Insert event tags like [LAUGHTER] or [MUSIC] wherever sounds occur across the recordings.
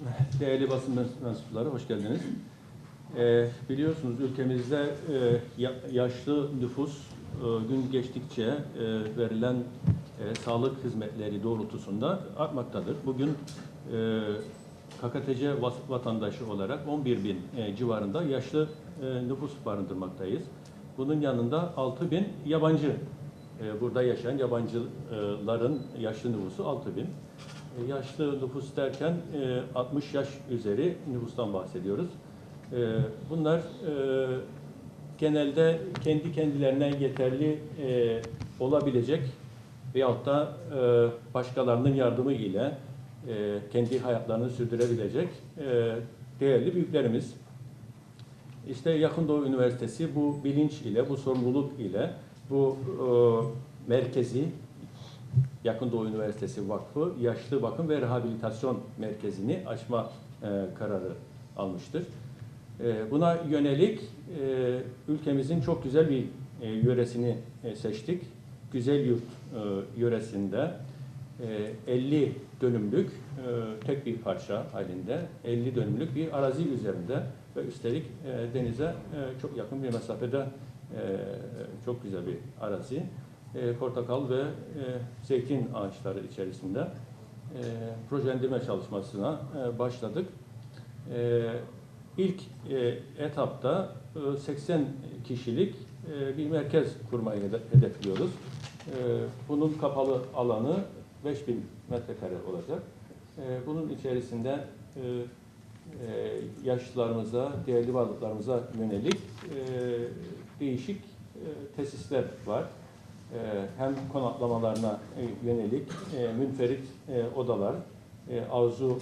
[LAUGHS] Değerli basın mens- mensupları hoş geldiniz. Ee, biliyorsunuz ülkemizde e, ya- yaşlı nüfus e, gün geçtikçe e, verilen e, sağlık hizmetleri doğrultusunda artmaktadır. Bugün e, KKTC vatandaşı olarak 11 bin e, civarında yaşlı e, nüfus barındırmaktayız. Bunun yanında 6 bin yabancı, e, burada yaşayan yabancıların yaşlı nüfusu 6 bin. E, Yaşlı nüfus derken e, 60 yaş üzeri nüfustan bahsediyoruz. E, Bunlar e, genelde kendi kendilerine yeterli e, olabilecek veyahut da e, başkalarının yardımı ile e, kendi hayatlarını sürdürebilecek e, değerli büyüklerimiz. İşte Yakın Doğu Üniversitesi bu bilinç ile, bu sorumluluk ile bu e, merkezi Yakın Doğu Üniversitesi Vakfı Yaşlı Bakım ve Rehabilitasyon Merkezi'ni açma e, kararı almıştır. E, buna yönelik e, ülkemizin çok güzel bir e, yöresini e, seçtik. Güzel Yurt e, yöresinde e, 50 dönümlük e, tek bir parça halinde 50 dönümlük bir arazi üzerinde ve üstelik e, denize e, çok yakın bir mesafede e, çok güzel bir arazi. E, portakal ve e, zeytin ağaçları içerisinde e, projelendirme çalışmasına e, başladık. E, ilk e, etapta e, 80 kişilik e, bir merkez kurmayı hede- hedefliyoruz. E, bunun kapalı alanı 5000 metrekare olacak. E, bunun içerisinde e, e, yaşlılarımıza, değerli varlıklarımıza yönelik e, değişik e, tesisler var. E, hem konaklamalarına e, yönelik e, münferit e, odalar, arzu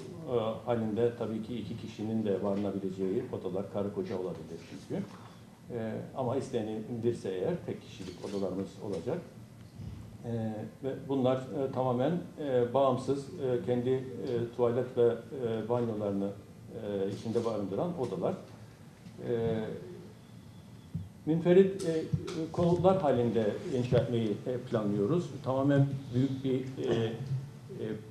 halinde tabii ki iki kişinin de varınabileceği odalar, karı koca olabilir çünkü. Ama istenilirse eğer tek kişilik odalarımız olacak. Ve bunlar tamamen bağımsız, kendi tuvalet ve banyolarını içinde barındıran odalar. Münferit e, konutlar halinde inşa etmeyi e, planlıyoruz. Tamamen büyük bir e, e,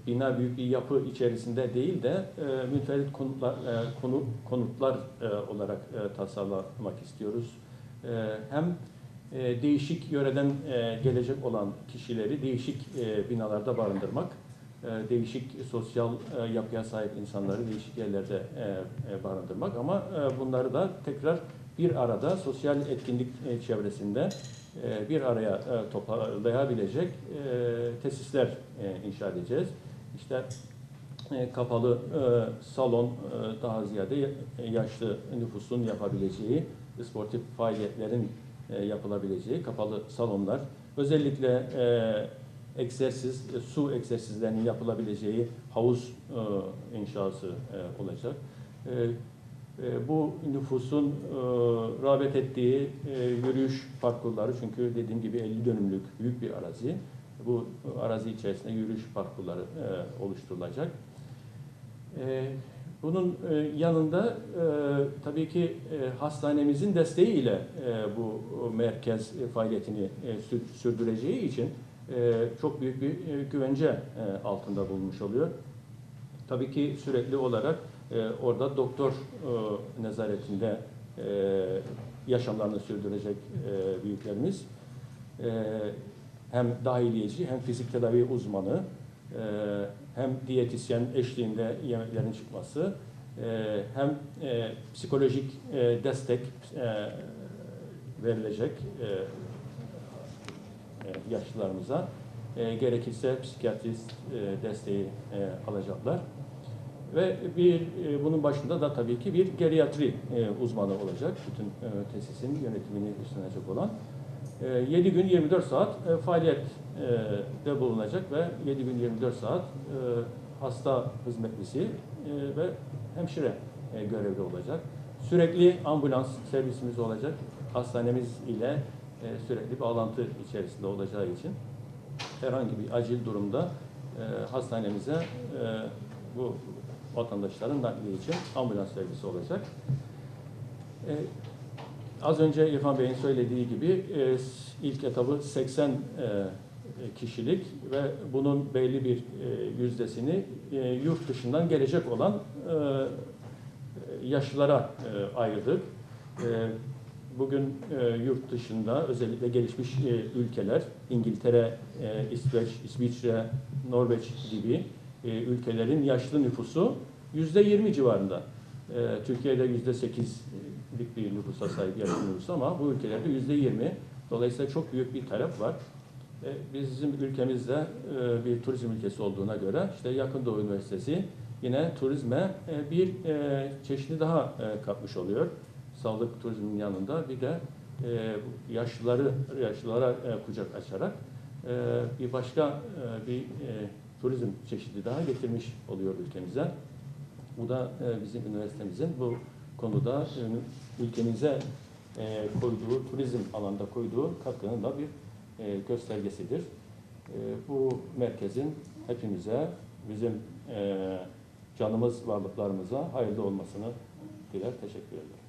bina, büyük bir yapı içerisinde değil de e, münferit konutlar, e, konu, konutlar e, olarak e, tasarlamak istiyoruz. E, hem e, değişik yöreden e, gelecek olan kişileri değişik e, binalarda barındırmak, e, değişik sosyal e, yapıya sahip insanları değişik yerlerde e, e, barındırmak ama e, bunları da tekrar bir arada sosyal etkinlik e, çevresinde e, bir araya e, toplayabilecek tesisler inşa edeceğiz. İşte kapalı salon daha ziyade ya- yaşlı nüfusun yapabileceği sportif faaliyetlerin yapılabileceği kapalı salonlar. Özellikle egzersiz, su egzersizlerinin yapılabileceği havuz inşası olacak. E, e, bu nüfusun e, rağbet ettiği e, yürüyüş parkurları çünkü dediğim gibi 50 dönümlük büyük bir arazi. Bu arazi içerisinde yürüyüş parkurları e, oluşturulacak. Bunun yanında tabii ki hastanemizin desteğiyle bu merkez faaliyetini sür- sürdüreceği için çok büyük bir güvence altında bulunmuş oluyor. Tabii ki sürekli olarak e, orada doktor e, nezaretinde e, yaşamlarını sürdürecek e, büyüklerimiz. E, hem dahiliyeci hem fizik tedavi uzmanı e, hem diyetisyen eşliğinde yemeklerin çıkması e, hem e, psikolojik e, destek e, verilecek e, e, yaşlılarımıza. E, gerekirse psikiyatrist e, desteği e, alacaklar. Ve bir e, bunun başında da tabii ki bir geriatri e, uzmanı olacak. Bütün e, tesisin yönetimini üstlenecek olan. E, 7 gün 24 saat e, faaliyet e, de bulunacak ve 7 gün 24 saat hasta hizmetlisi ve hemşire görevli olacak. Sürekli ambulans servisimiz olacak. Hastanemiz ile sürekli bağlantı içerisinde olacağı için herhangi bir acil durumda hastanemize bu vatandaşların nakli için ambulans servisi olacak. E, az önce İrfan Bey'in söylediği gibi e, ilk etabı 80 e, kişilik ve bunun belli bir e, yüzdesini e, yurt dışından gelecek olan e, yaşlılara e, ayırdık. E, Bugün e, yurt dışında özellikle gelişmiş e, ülkeler, İngiltere, e, İsveç, İsviçre, Norveç gibi e, ülkelerin yaşlı nüfusu yüzde 20 civarında. E, Türkiye'de yüzde 8'lik bir nüfusa sahip yaşlı nüfus ama bu ülkelerde yüzde 20. Dolayısıyla çok büyük bir talep var. E, Bizim ülkemizde e, bir turizm ülkesi olduğuna göre işte Yakın Doğu Üniversitesi yine turizme e, bir e, çeşidi daha e, katmış oluyor. Sağlık turizminin yanında bir de e, yaşlıları yaşlılara e, kucak açarak e, bir başka e, bir e, turizm çeşidi daha getirmiş oluyor ülkemize. Bu da e, bizim üniversitemizin bu konuda e, ülkemize e, koyduğu, turizm alanda koyduğu katkının da bir göstergesidir. Bu merkezin hepimize, bizim canımız varlıklarımıza hayırlı olmasını diler. Teşekkür ederim.